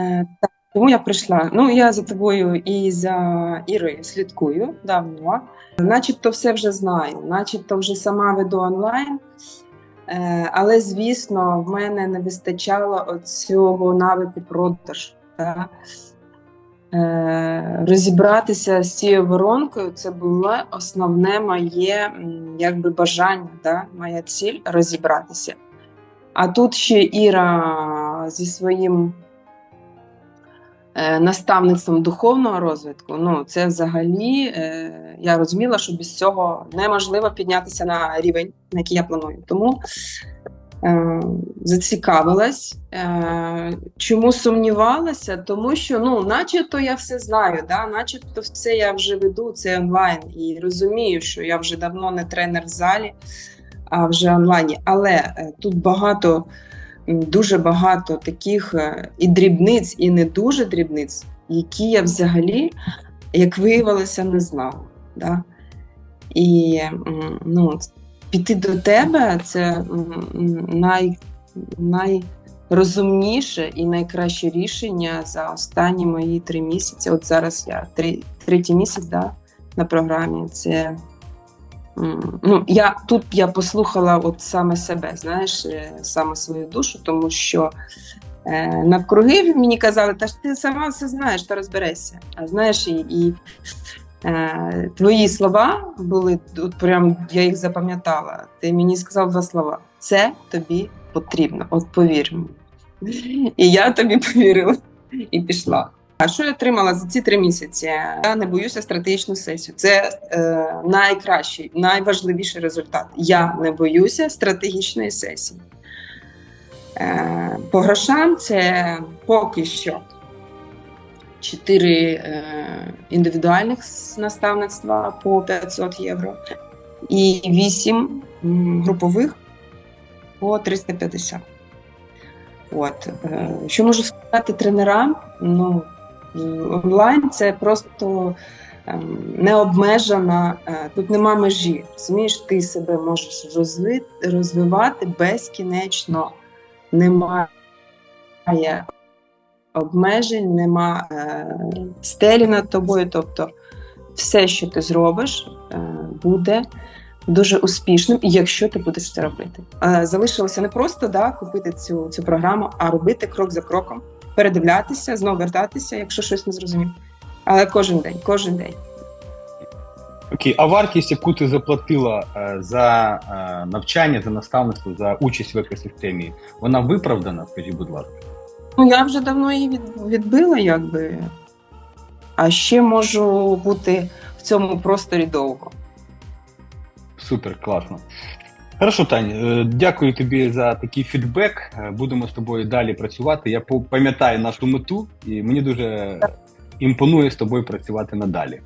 Е, так, тому я прийшла. Ну, я за тобою і за Ірою слідкую давно. Начебто все вже знаю, начебто вже сама веду онлайн. Е, але, звісно, в мене не вистачало цього навику продаж. Да? Е, розібратися з цією воронкою це було основне моє якби бажання, да? моя ціль розібратися. А тут ще Іра зі своїм наставництвом духовного розвитку. Ну, це взагалі е, я розуміла, що без цього неможливо піднятися на рівень, на який я планую. Тому е, зацікавилась. Е, чому сумнівалася? Тому що, ну, начебто я все знаю, да? начебто все я вже веду, це онлайн, і розумію, що я вже давно не тренер в залі, а вже онлайні. Але е, тут багато, дуже багато таких е, і дрібниць, і не дуже дрібниць, які я взагалі, як виявилося, не знала. Да? І ну, піти до тебе це най, найрозумніше і найкраще рішення за останні мої три місяці. От зараз я три, третій місяць да, на програмі. Це ну, я тут я послухала от саме себе, знаєш, е, саме свою душу, тому що. Е, навкруги мені казали, та ж ти сама все знаєш, та розберешся. А знаєш, і, і е, твої слова були от прям я їх запам'ятала. Ти мені сказав два слова: це тобі потрібно, от повір. І я тобі повірила і пішла. А що я отримала за ці три місяці? Я не боюся стратегічну сесію. Це е, найкращий, найважливіший результат. Я не боюся стратегічної сесії. Е, По грошам це поки що чотири е, індивідуальних наставництва по 500 євро і вісім групових по 350. От. е, Що можу сказати тренерам? Ну, онлайн це просто ем, необмежена, е, тут нема межі. Розумієш, ти себе можеш розви, розвивати безкінечно немає обмежень, нема е, стелі над тобою. Тобто, все, що ти зробиш, е, буде дуже успішним, якщо ти будеш це робити. Залишилося не просто да, купити цю, цю програму, а робити крок за кроком, передивлятися, знову вертатися, якщо щось не зрозумів. Але кожен день, кожен день. Окей, а вартість, яку ти заплатила е, за е, навчання, за наставництво, за участь в екосистемі, вона виправдана, скажіть, будь ласка. Ну, я вже давно її від, відбила, якби. А ще можу бути в цьому просторі довго. Супер, класно. Хорошо, Тань, е, дякую тобі за такий фідбек. Е, Будемо з тобою далі працювати. Я пам'ятаю нашу мету, і мені дуже імпонує з тобою працювати надалі.